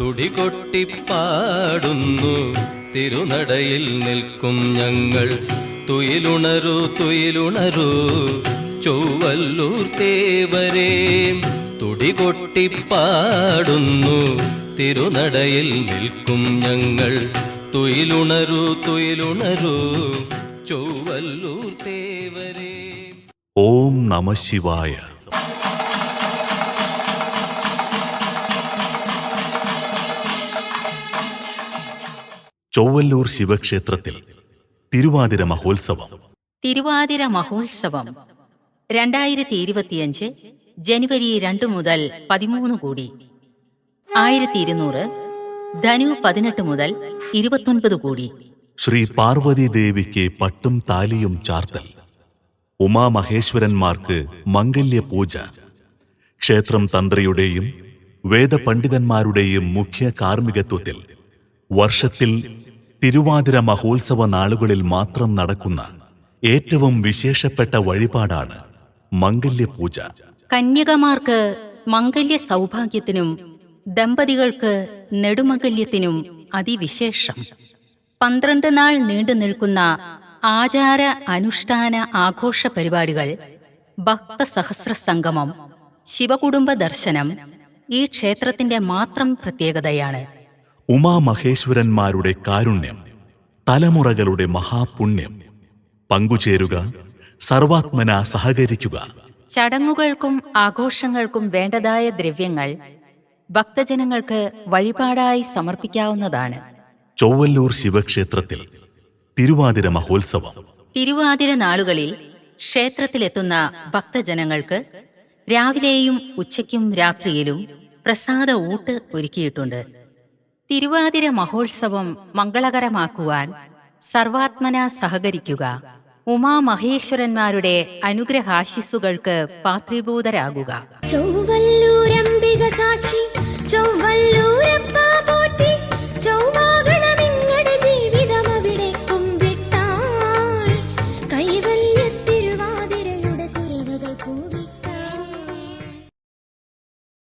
തുടികൊട്ടിപ്പാടുന്നു. തിരുനടയിൽ നിൽക്കും ഞങ്ങൾ. തുയിലുണരു തുയിലുണരു. ചൊവ്വല്ലൂർ തേവരേ തുടികൊട്ടിപ്പാടുന്നു. തിരുനടയിൽ നിൽക്കും ഞങ്ങൾ. തുയിലുണരു തുയിലുണരു. ചൊവ്വല്ലൂർ തേവരേ. ഓം നമ ശിവായ. ചൊവ്വല്ലൂർ ശിവക്ഷേത്രത്തിൽ തിരുവാതിര മഹോത്സവം. തിരുവാതിര മഹോത്സവം. രണ്ടായിരത്തി ഇരുപത്തിയഞ്ച് ജനുവരി രണ്ടു മുതൽ പതിമൂന്ന് കൂടി. ആയിരത്തി ഇരുന്നൂറ് ധനു പതിനെട്ട് മുതൽ ഇരുപത്തൊൻപത് കൂടി. ശ്രീ പാർവതി ദേവിക്ക് പട്ടും താലിയും ചാർത്തൽ. ഉമാമഹേശ്വരന്മാർക്ക് മംഗല്യ പൂജ ക്ഷേത്രം തന്ത്രിയുടെയും വേദപണ്ഡിതന്മാരുടെയും മുഖ്യ കാർമ്മികത്വത്തിൽ വർഷത്തിൽ തിരുവാതിര മഹോത്സവ നാളുകളിൽ മാത്രം നടക്കുന്ന ഏറ്റവും വിശേഷപ്പെട്ട വഴിപാടാണ് മംഗല്യപൂജ. കന്യകമാർക്ക് മംഗല്യ സൗഭാഗ്യത്തിനും ദമ്പതികൾക്ക് നെടുമംഗല്യത്തിനും അതിവിശേഷം. പന്ത്രണ്ട് നാൾ നീണ്ടു നിൽക്കുന്ന ആചാര അനുഷ്ഠാന ആഘോഷ പരിപാടികൾ ഭക്തസഹസ്ര സംഗമം ശിവകുടുംബ ദർശനം ഈ ക്ഷേത്രത്തിന്റെ മാത്രം പ്രത്യേകതയാണ്. ഉമാമഹേശ്വരന്മാരുടെ കാരുണ്യം തലമുറകളുടെ മഹാപുണ്യം. പങ്കുചേരുക സർവാത്മന സഹകരിക്കുക. ചടങ്ങുകൾക്കും ആഘോഷങ്ങൾക്കും വേണ്ടതായ ദ്രവ്യങ്ങൾ ഭക്തജനങ്ങൾക്ക് വഴിപാടായി സമർപ്പിക്കാവുന്നതാണ്. ചൊവ്വല്ലൂർ ശിവക്ഷേത്രത്തിൽ തിരുവാതിര മഹോത്സവം. തിരുവാതിര നാളുകളിൽ ക്ഷേത്രത്തിലെത്തുന്ന ഭക്തജനങ്ങൾക്ക് രാവിലെയും ഉച്ചയ്ക്കും രാത്രിയിലും പ്രസാദ ഊട്ട് ഒരുക്കിയിട്ടുണ്ട്. തിരുവാതിര മഹോത്സവം മംഗളകരമാക്കുവാൻ സർവാത്മന സഹകരിക്കുക. ഉമാമഹേശ്വരന്മാരുടെ അനുഗ്രഹാശിസുകൾക്ക് പാത്രീഭൂതരാകുക. ചൊവ്വല്ലൂരംബിക സാക്ഷി ചൊവ്വല്ലൂർ